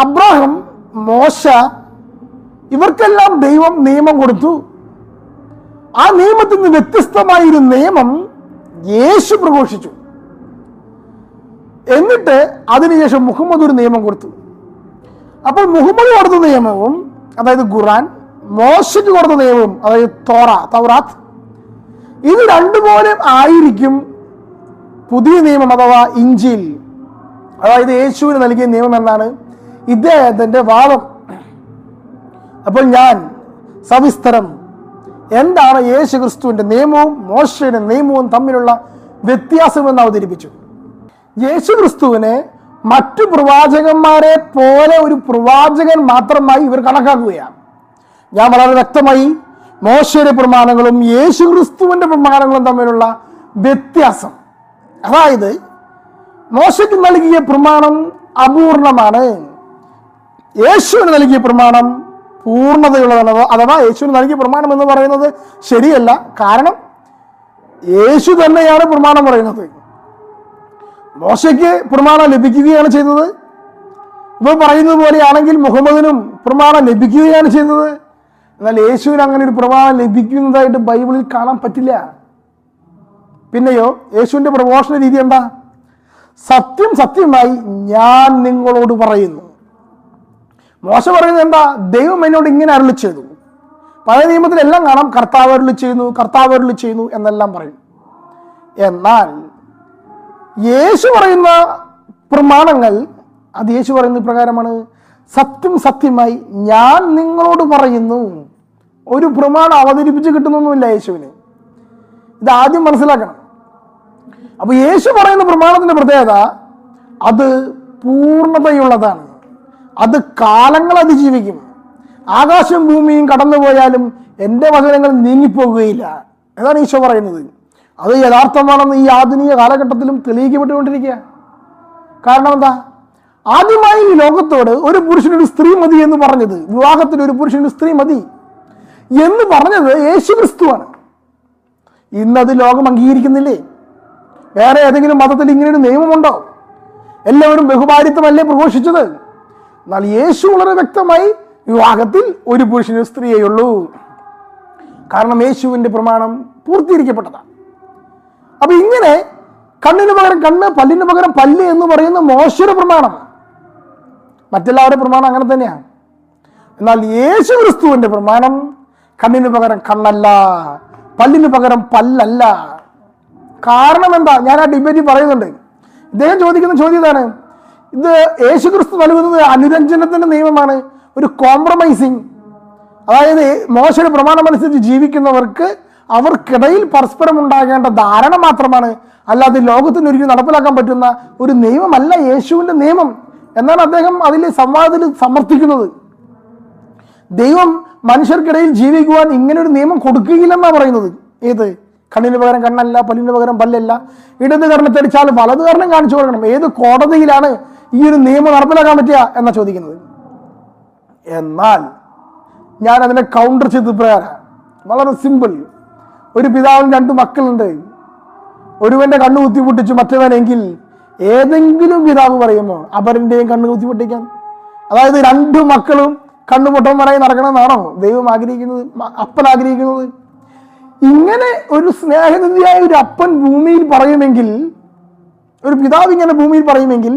Abraham മോശ ഇവർക്കെല്ലാം ദൈവം നിയമം കൊടുത്തു. ആ നിയമത്തിൽ നിന്ന് വ്യത്യസ്തമായ ഒരു നിയമം യേശു പ്രഘോഷിച്ചു. എന്നിട്ട് അതിനുശേഷം മുഹമ്മദ് ഒരു നിയമം കൊടുത്തു. അപ്പോൾ മുഹമ്മദ് കൊടുത്ത നിയമവും അതായത് ഖുറാൻ മോശയ്ക്ക് കൊടുത്ത നിയമവും അതായത് തോറ തൗറാത്ത് ഇത് രണ്ടുപോലെ ആയിരിക്കും പുതിയ നിയമം അഥവാ ഇഞ്ചിൽ. അതായത് യേശുവിന് നൽകിയ നിയമം എന്നാണ് ഇദ്ദേഹത്തിന്റെ വാദം. അപ്പോൾ ഞാൻ സവിസ്തരം എന്താണ് യേശു ക്രിസ്തുവിന്റെ നിയമവും മോശയുടെ നിയമവും തമ്മിലുള്ള വ്യത്യാസമെന്ന് അവതരിപ്പിച്ചു. യേശു ക്രിസ്തുവിനെ മറ്റു പ്രവാചകന്മാരെ പോലെ ഒരു പ്രവാചകൻ മാത്രമായി ഇവർ കണക്കാക്കുകയാണ്. ഞാൻ വളരെ വ്യക്തമായി മോശയുടെ പ്രമാണങ്ങളും യേശു ക്രിസ്തുവിന്റെ പ്രമാണങ്ങളും തമ്മിലുള്ള വ്യത്യാസം. അതായത് മോശയ്ക്ക് നൽകിയ പ്രമാണം അപൂർണമാണ്. യേശുവിന് നൽകിയ പ്രമാണം പൂർണതയുള്ളതാണ് അഥവാ യേശുവിന് നൽകിയ പ്രമാണം എന്ന് പറയുന്നത് ശരിയല്ല. കാരണം യേശു തന്നെയാണ് പ്രമാണം പറയുന്നത്. മോശയ്ക്ക് പ്രമാണം ലഭിക്കുകയാണ് ചെയ്തത്. ഇവ പറയുന്നത് പോലെയാണെങ്കിൽ മുഹമ്മദിനും പ്രമാണം ലഭിക്കുകയാണ് ചെയ്തത്. എന്നാൽ യേശുവിന് അങ്ങനെ ഒരു പ്രമാണം ലഭിക്കുന്നതായിട്ട് ബൈബിളിൽ കാണാൻ പറ്റില്ല. പിന്നെയോ യേശുവിന്റെ പ്രഘോഷണ രീതി എന്താ? സത്യം സത്യമായി ഞാൻ നിങ്ങളോട് പറയുന്നു. മോശ പറയുന്നത് എന്താ? ദൈവം എന്നോട് ഇങ്ങനെ അരുളി ചെയ്തു. പഴയ നിയമത്തിലെല്ലാം കാണാം കർത്താവ് അരുളി ചെയ്യുന്നു കർത്താവ് അരുളി ചെയ്യുന്നു എന്നെല്ലാം പറയും. എന്നാൽ യേശു പറയുന്ന പ്രമാണങ്ങൾ അത് യേശു പറയുന്ന പ്രകാരമാണ് സത്യം സത്യമായി ഞാൻ നിങ്ങളോട് പറയുന്നു. ഒരു പ്രമാണം അവതരിപ്പിച്ച് കിട്ടുന്നൊന്നുമില്ല യേശുവിന്. ഇത് ആദ്യം മനസ്സിലാക്കണം. അപ്പൊ യേശു പറയുന്ന പ്രമാണത്തിന്റെ പ്രത്യേകത അത് പൂർണതയുള്ളതാണ്. അത് കാലങ്ങൾ അതിജീവിക്കും. ആകാശവും ഭൂമിയും കടന്നു പോയാലും എന്റെ വചനങ്ങൾ നീങ്ങിപ്പോകുകയില്ല. എന്നാണ് ഈശോ പറയുന്നത്. അത് യഥാർത്ഥമാണെന്ന് ഈ ആധുനിക കാലഘട്ടത്തിലും തെളിയിക്കപ്പെട്ടുകൊണ്ടിരിക്കുക. കാരണം എന്താ? ആദ്യമായി ഈ ലോകത്തോട് ഒരു പുരുഷനൊരു സ്ത്രീ മതി എന്ന് പറഞ്ഞത്. വിവാഹത്തിൽ ഒരു പുരുഷനൊരു സ്ത്രീ മതി എന്ന് പറഞ്ഞത് യേശു ക്രിസ്തുവാണ്. ഇന്നത് ലോകം അംഗീകരിക്കുന്നില്ലേ? വേറെ ഏതെങ്കിലും മതത്തിൽ ഇങ്ങനെയൊരു നിയമമുണ്ടോ? എല്ലാവരും ബഹുഭാരിത്വമല്ലേ പ്രഘോഷിച്ചത്? എന്നാൽ യേശു വളരെ വ്യക്തമായി വിവാഹത്തിൽ ഒരു പുരുഷനും സ്ത്രീയേ ഉള്ളൂ. കാരണം യേശുവിന്റെ പ്രമാണം പൂർത്തീകരിക്കപ്പെട്ടതാണ്. അപ്പൊ ഇങ്ങനെ കണ്ണിന് പകരം കണ്ണ് പല്ലിന് പകരം പല്ല് എന്ന് പറയുന്ന മോശയുടെ പ്രമാണം മറ്റെല്ലാവരുടെ പ്രമാണം അങ്ങനെ തന്നെയാണ്. എന്നാൽ യേശു ക്രിസ്തുവിന്റെ പ്രമാണം കണ്ണിന് പകരം കണ്ണല്ല പല്ലിന് പകരം പല്ലല്ല. കാരണം എന്താ? ഞാൻ ആ ഡിബേറ്റ് പറയുന്നുണ്ട്. ഇദ്ദേഹം ചോദിക്കുന്ന ചോദ്യം ഇതാണ്. ഇത് യേശുക്രിസ്തു നൽകുന്നത് അനുരഞ്ജനത്തിന്റെ നിയമമാണ്. ഒരു കോംപ്രമൈസിങ് അതായത് മോശയുടെ പ്രമാണമനുസരിച്ച് ജീവിക്കുന്നവർക്ക് അവർക്കിടയിൽ പരസ്പരം ഉണ്ടാകേണ്ട ധാരണ മാത്രമാണ്. അല്ലാതെ ലോകത്തിന് ഒരിക്കലും നടപ്പിലാക്കാൻ പറ്റുന്ന ഒരു നിയമമല്ല യേശുവിന്റെ നിയമം എന്നാണ് അദ്ദേഹം അതിലെ സംവാദത്തിൽ സമർത്ഥിക്കുന്നത്. ദൈവം മനുഷ്യർക്കിടയിൽ ജീവിക്കുവാൻ ഇങ്ങനെ ഒരു നിയമം കൊടുക്കുകയില്ലെന്നാണ് പറയുന്നത്. ഏത്? കണ്ണിന് പകരം കണ്ണല്ല പല്ലിന് പകരം പല്ലല്ല. ഇടത് കർണത്തടിച്ചാൽ വലത് കാരണം കാണിച്ചു കൊടുക്കണം. ഏത് കോടതിയിലാണ് ഈ ഒരു നിയമം നടപ്പിലാക്കാൻ പറ്റുക എന്നാ ചോദിക്കുന്നത്? എന്നാൽ ഞാൻ അതിനെ കൗണ്ടർ ചെയ്ത് പ്രകാരം വളരെ സിമ്പിൾ ഒരു പിതാവിന് രണ്ട് മക്കളുണ്ട്. ഒരുവന്റെ കണ്ണ് കുത്തിപ്പൊട്ടിച്ചു മറ്റവനെങ്കിൽ ഏതെങ്കിലും പിതാവ് പറയുമോ അപരന്റെയും കണ്ണ് കുത്തിപ്പൊട്ടിക്കാൻ? അതായത് രണ്ട് മക്കളും കണ്ണു പൊട്ടന്മാരായി നടക്കണമെന്നാണോ ദൈവം ആഗ്രഹിക്കുന്നത് അപ്പൻ ആഗ്രഹിക്കുന്നത്? ഇങ്ങനെ ഒരു സ്നേഹനിധിയായ ഒരു അപ്പൻ ഭൂമിയിൽ പറയുമെങ്കിൽ ഒരു പിതാവ് ഇങ്ങനെ ഭൂമിയിൽ പറയുമെങ്കിൽ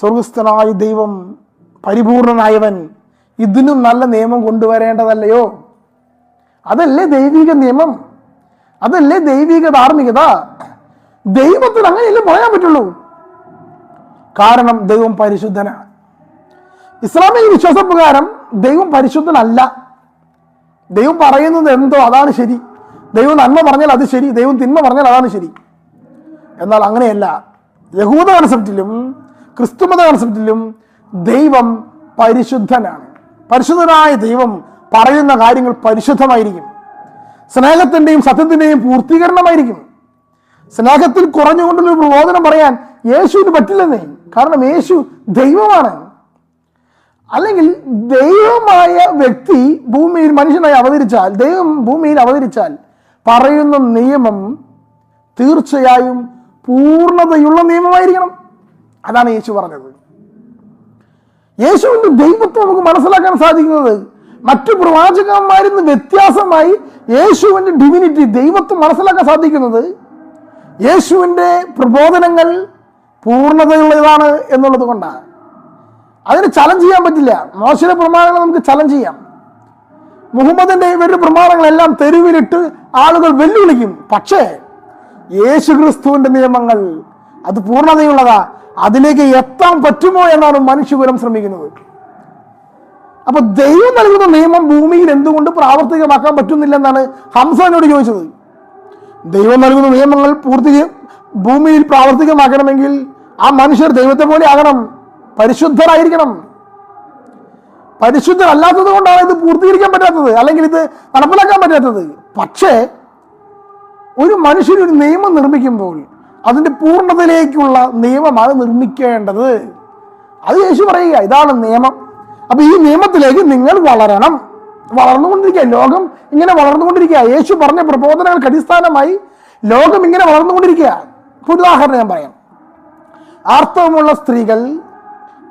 സ്വർഗസ്ഥനായ ദൈവം പരിപൂർണനായവൻ ഇതിനും നല്ല നിയമം കൊണ്ടുവരേണ്ടതല്ലയോ? അതല്ലേ ദൈവിക നിയമം? അതല്ലേ ദൈവിക ധാർമ്മികത? ദൈവത്തിന് അങ്ങനെയല്ലേ പറയാൻ പറ്റുള്ളൂ? കാരണം ദൈവം പരിശുദ്ധനാണ് ഇസ്ലാമിക വിശ്വാസപ്രകാരം ദൈവം പരിശുദ്ധനല്ല. ദൈവം പറയുന്നത് എന്തോ അതാണ് ശരി. ദൈവം നന്മ പറഞ്ഞാൽ അത് ശരി. ദൈവം തിന്മ പറഞ്ഞാൽ അതാണ് ശരി. എന്നാൽ അങ്ങനെയല്ല. യഹൂദ കൺസെപ്റ്റിലും ക്രിസ്തുമത കൺസെപ്റ്റിലും ദൈവം പരിശുദ്ധനാണ്. പരിശുദ്ധനായ ദൈവം പറയുന്ന കാര്യങ്ങൾ പരിശുദ്ധമായിരിക്കും. സ്നേഹത്തിന്റെയും സത്യത്തിന്റെയും പൂർത്തീകരണമായിരിക്കും. സ്നേഹത്തിൽ കുറഞ്ഞുകൊണ്ടുള്ള പ്രബോധനം പറയാൻ യേശുവിന് പറ്റില്ലെന്നേ. കാരണം യേശു ദൈവമാണ്. അല്ലെങ്കിൽ ദൈവമായ വ്യക്തി ഭൂമിയിൽ മനുഷ്യനായി അവതരിച്ചാൽ ദൈവം ഭൂമിയിൽ അവതരിച്ചാൽ പറയുന്ന നിയമം തീർച്ചയായും പൂർണതയുള്ള നിയമമായിരിക്കണം. അതാണ് യേശു പറഞ്ഞത്. യേശുവിന്റെ ദൈവത്വം നമുക്ക് മനസ്സിലാക്കാൻ സാധിക്കുന്നത് മറ്റു പ്രവാചകന്മാരിൽ നിന്ന് വ്യത്യാസമായി യേശുവിന്റെ ഡിവിനിറ്റി ദൈവത്വം മനസ്സിലാക്കാൻ സാധിക്കുന്നത് യേശുവിന്റെ പ്രബോധനങ്ങൾ പൂർണതയുള്ളതാണ് എന്നുള്ളത് കൊണ്ടാണ്. അതിന് ചലഞ്ച് ചെയ്യാൻ പറ്റില്ല. മോശയുടെ പ്രമാണങ്ങൾ നമുക്ക് ചലഞ്ച് ചെയ്യാം. മുഹമ്മദിന്റെ ഇവരുടെ പ്രമാണങ്ങളെല്ലാം തെരുവിലിട്ട് ആളുകൾ വെല്ലുവിളിക്കും. പക്ഷേ യേശു ക്രിസ്തുവിന്റെ നിയമങ്ങൾ അത് പൂർണതയുള്ളതാ. അതിലേക്ക് എത്താൻ പറ്റുമോ എന്നാണ് മനുഷ്യകുലം ശ്രമിക്കുന്നത്. അപ്പൊ ദൈവം നൽകുന്ന നിയമം ഭൂമിയിൽ എന്തുകൊണ്ട് പ്രാവർത്തികമാക്കാൻ പറ്റുന്നില്ലെന്നാണ് ഹംസനോട് ചോദിച്ചത്. ദൈവം നൽകുന്ന നിയമങ്ങൾ പൂർത്തി ഭൂമിയിൽ പ്രാവർത്തികമാക്കണമെങ്കിൽ ആ മനുഷ്യർ ദൈവത്തെ പോലെ ആകണം. പരിശുദ്ധരായിരിക്കണം. പരിശുദ്ധരല്ലാത്തത് കൊണ്ടാണ് ഇത് പൂർത്തീകരിക്കാൻ പറ്റാത്തത്. അല്ലെങ്കിൽ ഇത് നടപ്പിലാക്കാൻ പറ്റാത്തത്. പക്ഷേ ഒരു മനുഷ്യൻ ഒരു നിയമം നിർമ്മിക്കുമ്പോൾ അതിന്റെ പൂർണതയിലേക്കുള്ള നിയമമാണ് നിർമ്മിക്കേണ്ടത്. അത് യേശു പറയുക ഇതാണ് നിയമം. അപ്പൊ ഈ നിയമത്തിലേക്ക് നിങ്ങൾ വളരണം. വളർന്നുകൊണ്ടിരിക്കുക ലോകം ഇങ്ങനെ വളർന്നുകൊണ്ടിരിക്കുക. യേശു പറഞ്ഞ പ്രബോധനങ്ങൾക്ക് അടിസ്ഥാനമായി ലോകം ഇങ്ങനെ വളർന്നുകൊണ്ടിരിക്കുക. ഇപ്പൊ ഉദാഹരണം ഞാൻ പറയാം. ആർത്തവമുള്ള സ്ത്രീകൾ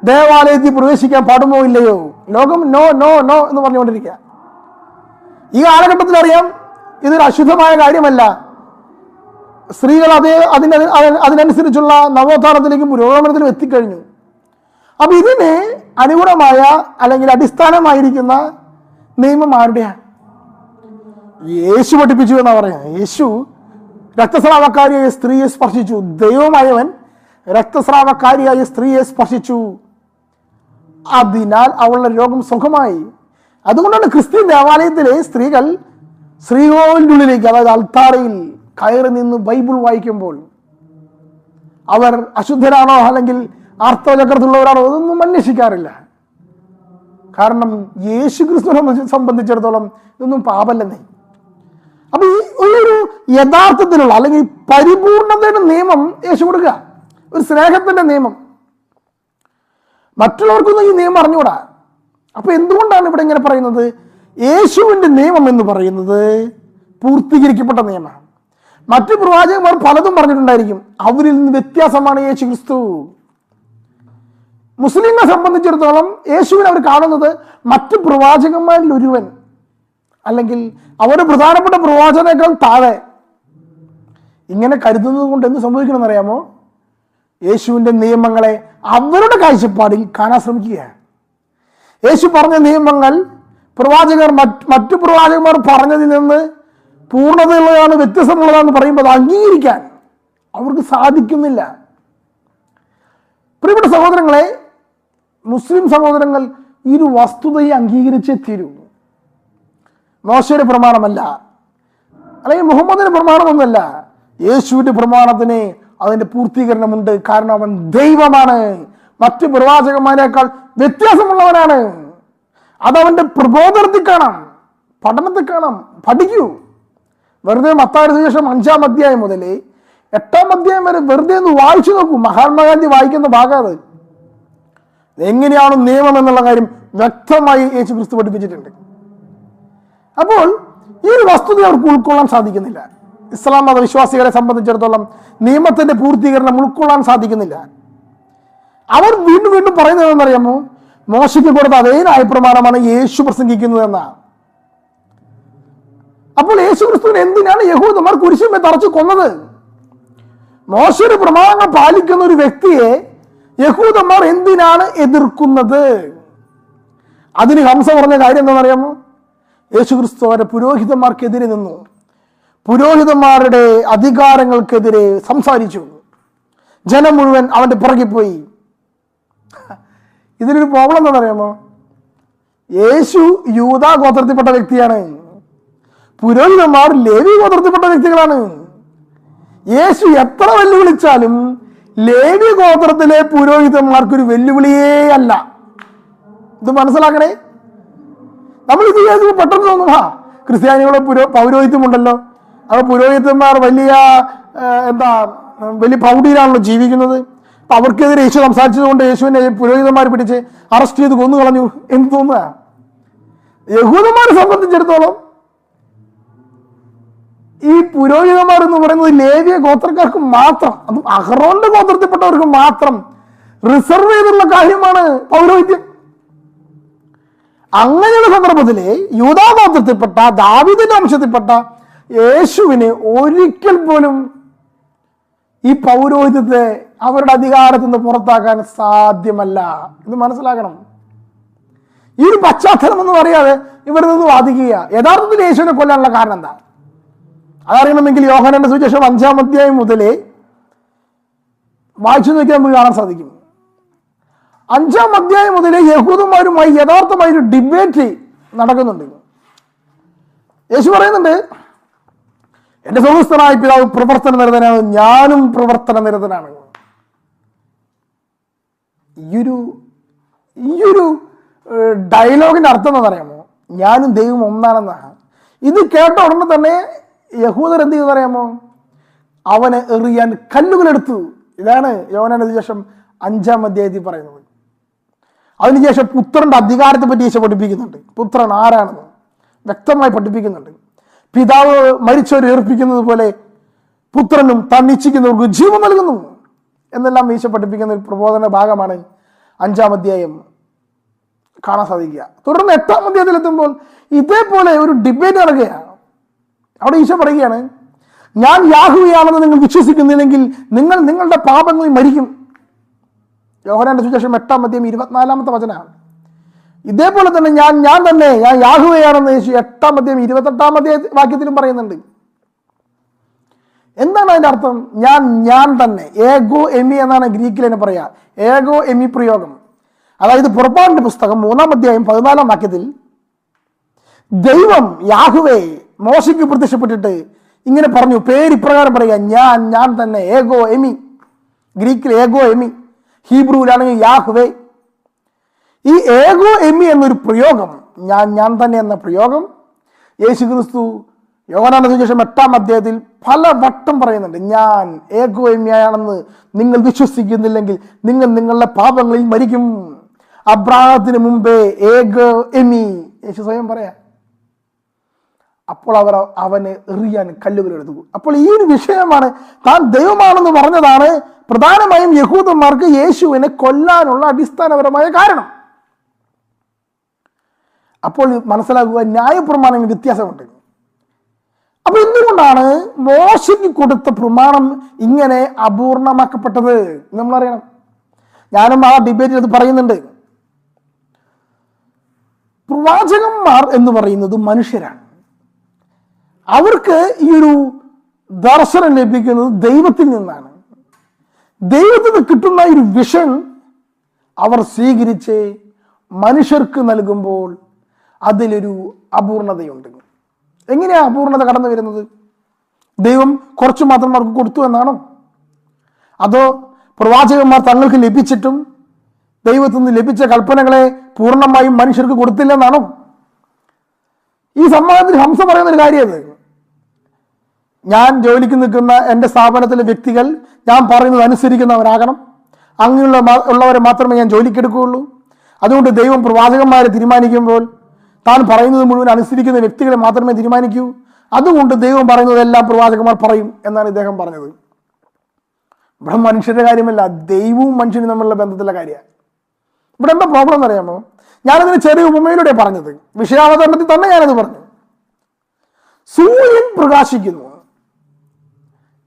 ദേവാലയത്തിൽ പ്രവേശിക്കാൻ പാടുമോ ഇല്ലയോ? ലോകം നോ നോ നോ എന്ന് പറഞ്ഞുകൊണ്ടിരിക്കുക. ഈ കാലഘട്ടത്തിൽ അറിയാം ഇതൊരു അശുദ്ധമായ കാര്യമല്ല. സ്ത്രീകൾ അതേ അതിന് അതി- അതിനനുസരിച്ചുള്ള നവോത്ഥാനത്തിലേക്കും പുരോഗമനത്തിലും എത്തിക്കഴിഞ്ഞു. അപ്പൊ ഇതിന് അനുകൂലമായ അല്ലെങ്കിൽ അടിസ്ഥാനമായിരിക്കുന്ന നിയമം ആരുടെയാണ്? യേശു പഠിപ്പിച്ചു എന്നാ പറയുന്നത്. യേശു രക്തസ്രാവക്കാരിയായ സ്ത്രീയെ സ്പർശിച്ചു. ദൈവമായവൻ രക്തസ്രാവക്കാരിയായ സ്ത്രീയെ സ്പർശിച്ചു. അതിനാൽ അവളുടെ രോഗം സുഖമായി. അതുകൊണ്ടാണ് ക്രിസ്ത്യൻ ദേവാലയത്തിലെ സ്ത്രീകൾ ശ്രീകോവിലിന്റെ ഉള്ളിലേക്ക് അതായത് അൽത്താറയിൽ കയറി നിന്ന് ബൈബിൾ വായിക്കുമ്പോൾ അവർ അശുദ്ധരാണോ അല്ലെങ്കിൽ ആർത്തവചക്രത്തിലുള്ളവരാണോ അതൊന്നും അന്വേഷിക്കാറില്ല. കാരണം യേശു ക്രിസ്തുവിനെ സംബന്ധിച്ചിടത്തോളം ഇതൊന്നും പാപല്ലെന്നേ അപ്പൊ ഈ ഒരു യഥാർത്ഥത്തിലുള്ള അല്ലെങ്കിൽ പരിപൂർണതയുടെ നിയമം യേശു കൊടുക്കുക. ഒരു സ്നേഹത്തിന്റെ നിയമം. മറ്റുള്ളവർക്കൊന്നും ഈ നിയമം അറിഞ്ഞുകൂടാ. അപ്പൊ എന്തുകൊണ്ടാണ് ഇവിടെ ഇങ്ങനെ പറയുന്നത്? യേശുവിന്റെ നിയമം എന്ന് പറയുന്നത് പൂർത്തീകരിക്കപ്പെട്ട നിയമമാണ്. മറ്റു പ്രവാചകന്മാർ പലതും പറഞ്ഞിട്ടുണ്ടായിരിക്കും. അവരിൽ നിന്ന് വ്യത്യാസമാണ് യേശു ക്രിസ്തു. മുസ്ലിങ്ങളെ സംബന്ധിച്ചിടത്തോളം യേശുവിനെ അവർ കാണുന്നത് മറ്റു പ്രവാചകന്മാരിൽ ഒരുവൻ അല്ലെങ്കിൽ അവരുടെ പ്രധാനപ്പെട്ട പ്രവാചകനേക്കാൾ താഴെ. ഇങ്ങനെ കരുതുന്നത് കൊണ്ട് എന്ത് സംഭവിക്കണമെന്ന് അറിയാമോ യേശുവിന്റെ നിയമങ്ങളെ അവരുടെ കാഴ്ചപ്പാടിൽ കാണാൻ ശ്രമിക്കുകയാണ്. യേശു പറഞ്ഞ നിയമങ്ങൾ പ്രവാചകർ മറ്റ് മറ്റു പ്രവാചകന്മാർ പറഞ്ഞതിൽ നിന്ന് പൂർണതയുള്ളതാണ് വ്യത്യസ്തമുള്ളതാണെന്ന് പറയുമ്പോൾ അത് അംഗീകരിക്കാൻ അവർക്ക് സാധിക്കുന്നില്ല. പ്രിയപ്പെട്ട സഹോദരങ്ങളെ മുസ്ലിം സഹോദരങ്ങൾ ഈ ഒരു വസ്തുതയെ അംഗീകരിച്ചേ തീരൂ. മോശയുടെ പ്രമാണമല്ല അല്ലെങ്കിൽ മുഹമ്മദിന്റെ പ്രമാണമൊന്നുമല്ല. യേശുവിന്റെ പ്രമാണത്തിന് അതിന്റെ പൂർത്തീകരണമുണ്ട്. കാരണം അവൻ ദൈവമാണ്. മറ്റു പ്രവാചകന്മാരെക്കാൾ വ്യത്യാസമുള്ളവനാണ്. അതവന്റെ പ്രബോധനത്തിൽ കാണാം പഠനത്തിൽ കാണാം പഠിക്കൂ. വെറുതെ മത്തായുടെ ശേഷം അഞ്ചാം അധ്യായം മുതൽ എട്ടാം അധ്യായം വരെ വെറുതെ ഒന്ന് വായിച്ചു നോക്കൂ. മഹാത്മാഗാന്ധി വായിക്കുന്ന ഭാഗം എങ്ങനെയാണ് നിയമം എന്നുള്ള കാര്യം വ്യക്തമായി യേശു ക്രിസ്തു പഠിപ്പിച്ചിട്ടുണ്ട്. അപ്പോൾ ഈ ഒരു വസ്തുത അവർക്ക് ഉൾക്കൊള്ളാൻ സാധിക്കുന്നില്ല. ഇസ്ലാം മത വിശ്വാസികളെ സംബന്ധിച്ചിടത്തോളം നിയമത്തിന്റെ പൂർത്തീകരണം ഉൾക്കൊള്ളാൻ സാധിക്കുന്നില്ല. അവർ വീണ്ടും വീണ്ടും പറയുന്നത് എന്നറിയാമോ മോശയ്ക്ക് കൊടുത്ത അതേ ന്യായപ്രമാണമാണ് യേശു പ്രസംഗിക്കുന്നത് എന്നാ അപ്പോൾ യേശു ക്രിസ്തുവിനെ എന്തിനാണ് യഹൂദന്മാർ കുരിശുമേ തറച്ചു കൊന്നത്? മോശയുടെ പ്രമാണങ്ങൾ പാലിക്കുന്ന ഒരു വ്യക്തിയെ യഹൂദന്മാർ എന്തിനാണ് എതിർക്കുന്നത്? അതിന് ഹംസ പറഞ്ഞ കാര്യം എന്താണെന്നറിയാമോ? യേശു ക്രിസ്തു അവരെ പുരോഹിതന്മാർക്കെതിരെ നിന്നു. പുരോഹിതന്മാരുടെ അധികാരങ്ങൾക്കെതിരെ സംസാരിച്ചു. ജനം മുഴുവൻ അവന്റെ പുറകിൽ പോയി. ഇതിനൊരു പ്രോബ്ലം എന്താണെന്നറിയാമോ? യേശു യൂതാ ഗോത്രത്തിൽപ്പെട്ട വ്യക്തിയാണ്. പുരോഹിതന്മാർ ലേവി ഗോത്രത്തിൽപ്പെട്ട വ്യക്തികളാണ്. യേശു എത്ര വെല്ലുവിളിച്ചാലും ലേവി ഗോത്രത്തിലെ പുരോഹിതന്മാർക്കൊരു വെല്ലുവിളിയേ അല്ല. ഇത് മനസ്സിലാക്കണേ? നമ്മൾ ഇത് കേൾക്കുമ്പോൾ പെട്ടെന്ന് തോന്നും ആ ക്രിസ്ത്യാനികളെ പുരോ പൗരോഹിത്യമുണ്ടല്ലോ. അപ്പോൾ പുരോഹിതന്മാർ വലിയ എന്താ വലിയ പൗഡിയിലാണല്ലോ ജീവിക്കുന്നത്. അപ്പൊ അവർക്കെതിരെ യേശു സംസാരിച്ചതുകൊണ്ട് യേശുവിനെ പുരോഹിതന്മാർ പിടിച്ച് അറസ്റ്റ് ചെയ്ത് കൊന്നു കളഞ്ഞു എന്ന് തോന്നുക. യഹൂദന്മാരെ സംബന്ധിച്ചിടത്തോളം ഈ പുരോഹിതന്മാർ എന്ന് പറയുന്നത് ലേവിയ ഗോത്രക്കാർക്ക് മാത്രം അതും അഹ്റോന്റെ ഗോത്രത്തിൽപ്പെട്ടവർക്ക് മാത്രം റിസർവ് ചെയ്തുള്ള കാര്യമാണ് പൗരോഹിത്യം. അങ്ങനെയുള്ള സന്ദർഭത്തിൽ യൂതാഗോത്രത്തിൽപ്പെട്ട ദാവിദിന്റെ വംശത്തിൽപ്പെട്ട യേശുവിന് ഒരിക്കൽ പോലും ഈ പൗരോഹിത്യത്തെ അവരുടെ അധികാരത്തിൽ നിന്ന് പുറത്താക്കാൻ സാധ്യമല്ല ഇത് മനസ്സിലാക്കണം. ഈ ഒരു പശ്ചാത്തലം എന്ന് പറയാതെ ഇവിടെ നിന്ന് വാദിക്കുക. യഥാർത്ഥത്തിൽ യേശുവിനെ കൊല്ലാനുള്ള കാരണം എന്താ? അതറിയണമെങ്കിൽ യോഹനന്റെ സുവിശേഷം അഞ്ചാം അധ്യായം മുതലേ വായിച്ചു നോക്കിയാൽ നമുക്ക് കാണാൻ സാധിക്കും. അഞ്ചാം അധ്യായം മുതലേ യഹൂദന്മാരുമായി യഥാർത്ഥമായ ഒരു ഡിബേറ്റ് നടക്കുന്നുണ്ട്. യേശു പറയുന്നുണ്ട് എന്റെ സ്വസ്ഥനായ പിതാവ് പ്രവർത്തന നിരതനാണ് ഞാനും പ്രവർത്തന നിരതനാണ് ഈയൊരു ഈയൊരു ഡയലോഗിന്റെ അർത്ഥം എന്താ പറയാമോ ഞാനും ദൈവം ഒന്നാണെന്നാണ്. ഇത് കേട്ട ഉടനെ തന്നെ യഹൂദർ എന്ത് ചെയ്തു പറയാമോ അവനെ എറിയാൻ കല്ലുകളെടുത്തു. ഇതാണ് യോനാനു ശേഷം അഞ്ചാം അധ്യായത്തിൽ പറയുന്നത്. അതിനുശേഷം പുത്രന്റെ അധികാരത്തെ പറ്റി യേശു പഠിപ്പിക്കുന്നുണ്ട്. പുത്രൻ ആരാണെന്ന് വ്യക്തമായി പഠിപ്പിക്കുന്നുണ്ട്. പിതാവ് മരിച്ചവരെ ഏർപ്പിക്കുന്നത് പോലെ പുത്രനും തന്നിച്ഛിക്കുന്നവർക്ക് ജീവൻ നൽകുന്നു. എന്നെല്ലാം ഈശോ പഠിപ്പിക്കുന്ന ഒരു പ്രബോധന ഭാഗമാണ് അഞ്ചാം അധ്യായം കാണാൻ സാധിക്കുക. തുടർന്ന് എട്ടാം അധ്യായത്തിൽ എത്തുമ്പോൾ ഇതേപോലെ ഒരു ഡിബേറ്റ് നടക്കുകയാണ്. അവിടെ ഈശോ പറയുകയാണ് ഞാൻ യാഹുവയാണെന്ന് നിങ്ങൾ വിശ്വസിക്കുന്നില്ലെങ്കിൽ നിങ്ങൾ നിങ്ങളുടെ പാപങ്ങളിൽ മരിക്കും. യോഹനാന്റെ സുശേഷം എട്ടാം മധ്യം ഇരുപത്തിനാലാമത്തെ വചനമാണ്. ഇതേപോലെ തന്നെ ഞാൻ ഞാൻ തന്നെ ഞാൻ യാഹുവയാണെന്ന് യേശു എട്ടാം മധ്യം ഇരുപത്തെട്ടാം മധ്യ വാക്യത്തിലും പറയുന്നുണ്ട്. എന്താണ് അതിന്റെ അർത്ഥം? ഞാൻ ഞാൻ തന്നെ ഏഗോ എമി എന്നാണ് ഗ്രീക്കിൽ തന്നെ പറയാ. ഏഗോ എമി പ്രയോഗം. അതായത് പുറപ്പാടിന്റെ പുസ്തകം മൂന്നാം അധ്യായം പതിനാലാം വാക്യത്തിൽ ദൈവം യാഹുവേ മോശയ്ക്ക് പ്രത്യക്ഷപ്പെട്ടിട്ട് ഇങ്ങനെ പറഞ്ഞു. പേര് ഇപ്രകാരം പറയുക ഞാൻ ഞാൻ തന്നെ ഏഗോ എമി. ഗ്രീക്കിൽ ഏഗോ എമി ഹീബ്രുവിലാണെങ്കിൽ യാഹുവേ. ഈ ഏഗോ എമി എന്നൊരു പ്രയോഗം ഞാൻ ഞാൻ തന്നെ എന്ന പ്രയോഗം യേശു ക്രിസ്തു യോഗനാന സുവിശേഷം എട്ടാം അധ്യായത്തിൽ പല വട്ടം പറയുന്നുണ്ട്. ഞാൻ ഏകോ എമിയാണെന്ന് നിങ്ങൾ വിശ്വസിക്കുന്നില്ലെങ്കിൽ നിങ്ങൾ നിങ്ങളുടെ പാപങ്ങളിൽ മരിക്കും. അബ്രാഹത്തിന് മുമ്പേ ഏകോ എമി. യേശു സ്വയം പറയാം. അപ്പോൾ അവർ അവനെ എറിയാൻ കല്ലുകൾ എടുത്തു. അപ്പോൾ ഈ ഒരു വിഷയമാണ് താൻ ദൈവമാണെന്ന് പറഞ്ഞതാണ്. പ്രധാനമായും യഹൂദന്മാർക്ക് യേശുവിനെ കൊല്ലാനുള്ള അടിസ്ഥാനപരമായ കാരണം. അപ്പോൾ മനസ്സിലാക്കുക ന്യായപ്രമാണങ്ങൾ വ്യത്യാസമുണ്ട്. അപ്പൊ എന്തുകൊണ്ടാണ് മോശയ്ക്ക് കൊടുത്ത പ്രമാണം ഇങ്ങനെ അപൂർണമാക്കപ്പെട്ടത്? നമ്മളറിയണം. ഞാനും ആ ഡിബേറ്റിൽ അത് പറയുന്നുണ്ട്. പ്രവാചകന്മാർ എന്ന് പറയുന്നത് മനുഷ്യരാണ്. അവർക്ക് ഈ ഒരു ദർശനം ലഭിക്കുന്നത് ദൈവത്തിൽ നിന്നാണ്. ദൈവത്തിൽ നിന്ന് കിട്ടുന്ന ഒരു വിഷൻ അവർ സ്വീകരിച്ച് മനുഷ്യർക്ക് നൽകുമ്പോൾ അതിലൊരു അപൂർണതയുണ്ട്. എങ്ങനെയാണ് അപൂർണത കടന്നു വരുന്നത്? ദൈവം കുറച്ചു മാത്രം അവർക്ക് കൊടുത്തു എന്നാണോ? അതോ പ്രവാചകന്മാർ തങ്ങൾക്ക് ലഭിച്ചിട്ടും ദൈവത്തിൽ നിന്ന് ലഭിച്ച കൽപ്പനകളെ പൂർണമായും മനുഷ്യർക്ക് കൊടുത്തില്ലെന്നാണോ? ഈ സമ്മാനത്തിൽ ഹംസ പറയുന്ന ഒരു കാര്യം അത് ഞാൻ ജോലിക്ക് നിൽക്കുന്ന എന്റെ സ്ഥാപനത്തിലെ വ്യക്തികൾ ഞാൻ പറയുന്നത് അനുസരിക്കുന്നവരാകണം. അങ്ങനെയുള്ള ഉള്ളവരെ മാത്രമേ ഞാൻ ജോലിക്കെടുക്കുകയുള്ളൂ അതുകൊണ്ട് ദൈവം പ്രവാചകന്മാരെ തീരുമാനിക്കുമ്പോൾ താൻ പറയുന്നത് മുഴുവൻ അനുസരിക്കുന്ന വ്യക്തികളെ മാത്രമേ തീരുമാനിക്കൂ. അതുകൊണ്ട് ദൈവം പറയുന്നതെല്ലാം പ്രവാചകന്മാർ പറയും എന്നാണ് ഇദ്ദേഹം പറഞ്ഞത്. ഇവിടെ മനുഷ്യരുടെ കാര്യമല്ല ദൈവവും മനുഷ്യനും തമ്മിലുള്ള ബന്ധത്തിലെ കാര്യമാണ്. ഇവിടെ എന്താ പ്രോബ്ലം എന്നറിയാമോ ഞാനതിന് ചെറിയ ഉപമയിലൂടെ പറഞ്ഞത്. വിഷയാവതരണത്തിൽ തന്നെ ഞാനത് പറഞ്ഞു. സൂര്യൻ പ്രകാശിക്കുന്നു.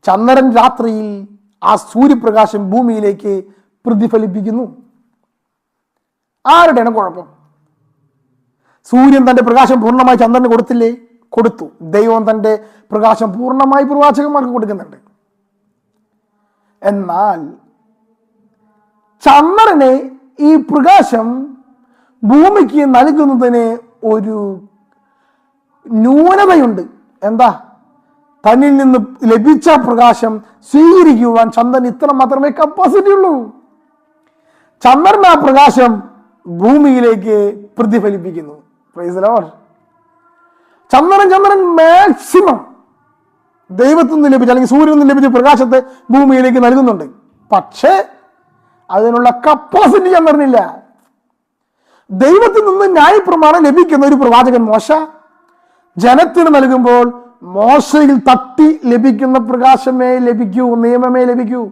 ചന്ദ്രൻ രാത്രിയിൽ ആ സൂര്യപ്രകാശം ഭൂമിയിലേക്ക് പ്രതിഫലിപ്പിക്കുന്നു. ആരുടെയാണ് കുഴപ്പം? സൂര്യൻ തന്റെ പ്രകാശം പൂർണമായി ചന്ദ്രന് കൊടുത്തില്ലേ? കൊടുത്തു. ദൈവം തന്റെ പ്രകാശം പൂർണമായി പ്രവാചകന്മാർക്ക് കൊടുക്കുന്നുണ്ട്. എന്നാൽ ചന്ദ്രനെ ഈ പ്രകാശം ഭൂമിക്ക് നൽകുന്നതിന് ഒരു ന്യൂനതയുണ്ട്. എന്താ? തന്നിൽ നിന്ന് ലഭിച്ച പ്രകാശം സ്വീകരിക്കുവാൻ ചന്ദ്രൻ ഇത്ര മാത്രമേ കപ്പാസിറ്റി ഉള്ളൂ. ചന്ദ്രൻ ആ പ്രകാശം ഭൂമിയിലേക്ക് പ്രതിഫലിപ്പിക്കുന്നു. ചന്ദ്രൻ ചന്ദ്രൻ മാക്സിമം ദൈവത്തിൽ നിന്ന് ലഭിച്ച അല്ലെങ്കിൽ സൂര്യനിൽ നിന്ന് ലഭിച്ച പ്രകാശത്തെ ഭൂമിയിലേക്ക് നൽകുന്നുണ്ട്. പക്ഷേ അതിനുള്ള കപ്പാസിറ്റി ചന്ദ്രനില്ല. ദൈവത്തിൽ നിന്ന് ന്യായപ്രമാണം ലഭിക്കുന്ന ഒരു പ്രവാചകൻ മോശ ജനത്തിന് നൽകുമ്പോൾ മോശയിൽ തട്ടി ലഭിക്കുന്ന പ്രകാശമേ ലഭിക്കൂ നിയമമേ ലഭിക്കൂ.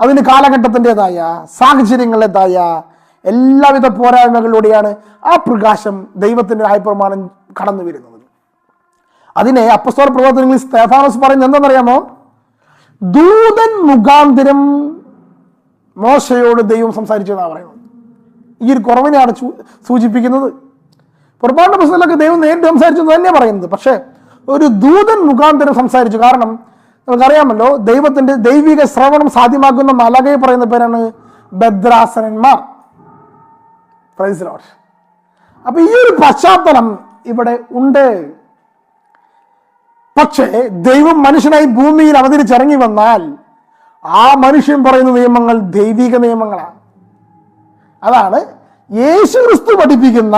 അതിന് കാലഘട്ടത്തിന്റെതായ സാഹചര്യങ്ങളുടേതായ എല്ലാവിധ പോരായ്മകളിലൂടെയാണ് ആ പ്രകാശം ദൈവത്തിന്റെ ആയപ്രമാണം കടന്നു വരുന്നത്. അതിനെ അപ്പസ്തോർ പ്രവർത്തനങ്ങളിൽ സ്തേഫാനോസ് പറയുന്നത് എന്താണെന്നറിയാമോ? ദൂതൻ മുഖാന്തരം മോശയോട് ദൈവം സംസാരിച്ചതാണ് പറയുന്നത്. ഈ ഒരു കുറവിനെയാണ് സൂചിപ്പിക്കുന്നത്. പുറപ്പാട് പുസ്തകത്തിലൊക്കെ ദൈവം നേരിട്ട് സംസാരിച്ചെന്ന് തന്നെയാണ് പറയുന്നത്. പക്ഷേ ഒരു ദൂതൻ മുഖാന്തരം സംസാരിച്ചു. കാരണം നമുക്കറിയാമല്ലോ ദൈവത്തിന്റെ ദൈവിക ശ്രവണം സാധ്യമാക്കുന്ന മലകയെ പറയുന്ന പേരാണ് ഭദ്രാസനന്മാർ. പ്രൈസ് അപ്പൊ ഈ ഒരു പശ്ചാത്തലം ഇവിടെ ഉണ്ട്. പക്ഷേ ദൈവം മനുഷ്യനായി ഭൂമിയിൽ അവതരിച്ചിറങ്ങി വന്നാൽ ആ മനുഷ്യൻ പറയുന്ന നിയമങ്ങൾ ദൈവിക നിയമങ്ങളാണ്. അതാണ് യേശു ക്രിസ്തു പഠിപ്പിക്കുന്ന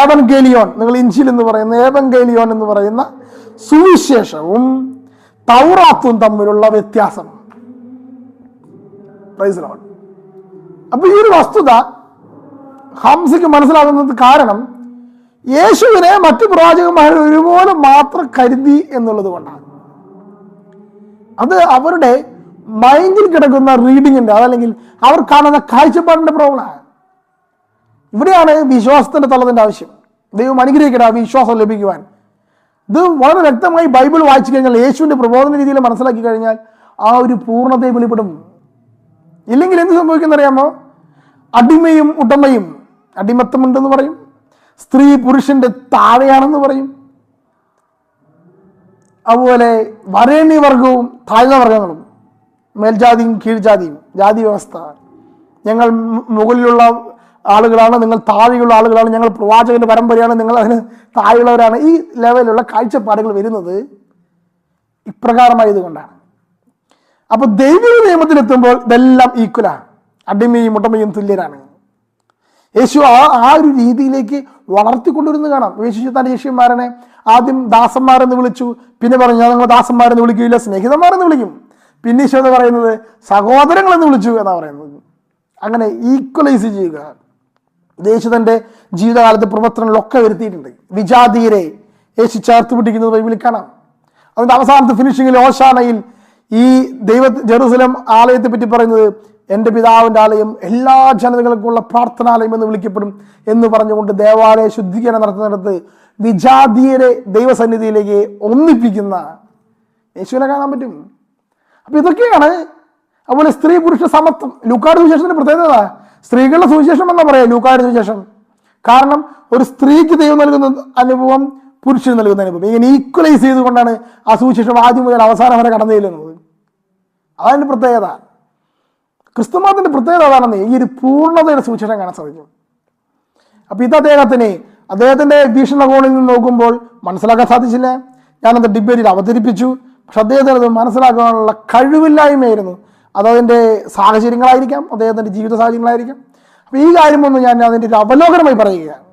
ഏവൻഗേലിയോൻ നിങ്ങൾ ഇഞ്ചിൽ എന്ന് പറയുന്ന ഏവൻ ഗേലിയോൺ എന്ന് പറയുന്ന സുവിശേഷവും തൗറാത്തും തമ്മിലുള്ള വ്യത്യാസം. അപ്പൊ ഈ ഒരു വസ്തുത ഹംസയ്ക്ക് മനസ്സിലാകുന്നത് കാരണം യേശുവിനെ മറ്റു പ്രവാചകന്മാരെ ഒരുപോലെ മാത്രം കരുതി എന്നുള്ളത് കൊണ്ടാണ്. അത് അവരുടെ മൈൻഡിൽ കിടക്കുന്ന റീഡിങ്ങിന്റെ അതല്ലെങ്കിൽ അവർ കാണുന്ന കാഴ്ചപ്പാടിന്റെ പ്രോബ്ലമാണ് ഇവിടെയാണ് വിശ്വാസത്തിന്റെ തലത്തിന്റെ ആവശ്യം. ദൈവം അനുഗ്രഹിക്കട്ടെ ആ വിശ്വാസം ലഭിക്കുവാൻ. ഇത് വളരെ വ്യക്തമായി ബൈബിൾ വായിച്ചു കഴിഞ്ഞാൽ യേശുവിന്റെ പ്രബോധന രീതിയിൽ മനസ്സിലാക്കി കഴിഞ്ഞാൽ ആ ഒരു പൂർണതയെ വെളിപ്പെടും. ഇല്ലെങ്കിൽ എന്ത് സംഭവിക്കുന്നറിയാമോ അടിമയും ഉടമയും അടിമത്തമുണ്ടെന്ന് പറയും. സ്ത്രീ പുരുഷന്റെ താഴെയാണെന്ന് പറയും. അതുപോലെ വരേണ്യവർഗവും താഴ്ന്ന വർഗങ്ങളും മേൽജാതിയും കീഴ്ജാതിയും ജാതി വ്യവസ്ഥ. ഞങ്ങൾ മുകളിലുള്ള ആളുകളാണ് നിങ്ങൾ താഴെയുള്ള ആളുകളാണ് ഞങ്ങൾ പ്രവാചകന്റെ പരമ്പരയാണ് നിങ്ങൾ അതിന് താഴെയുള്ളവരാണ്. ഈ ലെവലിലുള്ള കാഴ്ചപ്പാടുകൾ വരുന്നത് ഇപ്രകാരമായതുകൊണ്ടാണ്. അപ്പോൾ അപ്പൊ ദൈവിക നിയമത്തിലെത്തുമ്പോൾ ഇതെല്ലാം ഈക്വലാണ് അടിമയും മുട്ടമയും തുല്യരാണ്. യേശു ആ ആ ഒരു രീതിയിലേക്ക് വളർത്തിക്കൊണ്ടുവരുന്ന കാണാം. യേശു തന്റെ ശിഷ്യന്മാരനെ ആദ്യം ദാസന്മാരെന്ന് വിളിച്ചു. പിന്നെ പറഞ്ഞു ഞാൻ നിങ്ങൾ ദാസന്മാരെന്ന് വിളിക്കുകയില്ല സ്നേഹിതന്മാരെന്ന് വിളിക്കും. പിന്നെ ഈശോ എന്ന് പറയുന്നത് സഹോദരങ്ങളെന്ന് വിളിച്ചു എന്നാണ് പറയുന്നത്. അങ്ങനെ ഈക്വലൈസ് ചെയ്യുക. യേശു തന്റെ ജീവിതകാലത്തെ പ്രവർത്തനങ്ങളൊക്കെ വരുത്തിയിട്ടുണ്ട്. വിജാതീരെ യേശു ചേർത്ത് പിടിക്കുന്നത് ബൈബിളിൽ കാണാം. അതുകൊണ്ട് അവസാനത്തെ ഫിനിഷിങ്ങിൽ ഓശാനയിൽ ഈ ദൈവ ജെറുസലം ആലയത്തെ പറ്റി പറയുന്നത് എന്റെ പിതാവിന്റെ ആലയം എല്ലാ ജനതകൾക്കുള്ള പ്രാർത്ഥനാലയം എന്ന് വിളിക്കപ്പെടും എന്ന് പറഞ്ഞുകൊണ്ട് ദേവാലയ ശുദ്ധീകരണം നടത്തുന്നിടത്ത് വിജാതീയരെ ദൈവസന്നിധിയിലേക്ക് ഒന്നിപ്പിക്കുന്ന യേശുവിനെ കാണാൻ പറ്റും. അപ്പൊ ഇതൊക്കെയാണ് അതുപോലെ സ്ത്രീ പുരുഷ സമത്വം. ലുക്കാട് വിശേഷത്തിന്റെ പ്രത്യേകത സ്ത്രീകളുടെ സുവിശേഷം എന്നാ പറയാ? ലൂക്കാരുടെ സുവിശേഷം. കാരണം ഒരു സ്ത്രീക്ക് ദൈവം നൽകുന്ന അനുഭവം പുരുഷന് നൽകുന്ന അനുഭവം. ഇങ്ങനെ ഈക്വലൈസ് ചെയ്തുകൊണ്ടാണ് ആ സുവിശേഷം ആദ്യം മുതൽ അവസാനം വരെ കടന്നു ചെല്ലുന്നത്. അതിന്റെ പ്രത്യേകത. ക്രിസ്തുമതത്തിന്റെ പ്രത്യേകത അതാണെന്ന് ഈ ഒരു പൂർണതയുടെ സുവിശേഷം കാണാൻ സാധിക്കും. അപ്പൊ ഇത് അദ്ദേഹത്തിന് അദ്ദേഹത്തിന്റെ വീക്ഷണകോണിൽ നിന്ന് നോക്കുമ്പോൾ മനസ്സിലാക്കാൻ സാധിച്ചില്ല. ഞാനത് ഡിബേറ്റിൽ അവതരിപ്പിച്ചു. പക്ഷെ അദ്ദേഹത്തിന് അത് മനസ്സിലാക്കാനുള്ള കഴിവില്ലായ്മയായിരുന്നു. അത് അതിന്റെ സാഹചര്യങ്ങളായിരിക്കാം അദ്ദേഹത്തിന്റെ ജീവിത സാഹചര്യങ്ങളായിരിക്കാം. അപ്പോൾ ഈ കാര്യമൊന്നും ഞാൻ അതിന്റെ ഒരു അവലോകനമായി പറയുകയാണ്.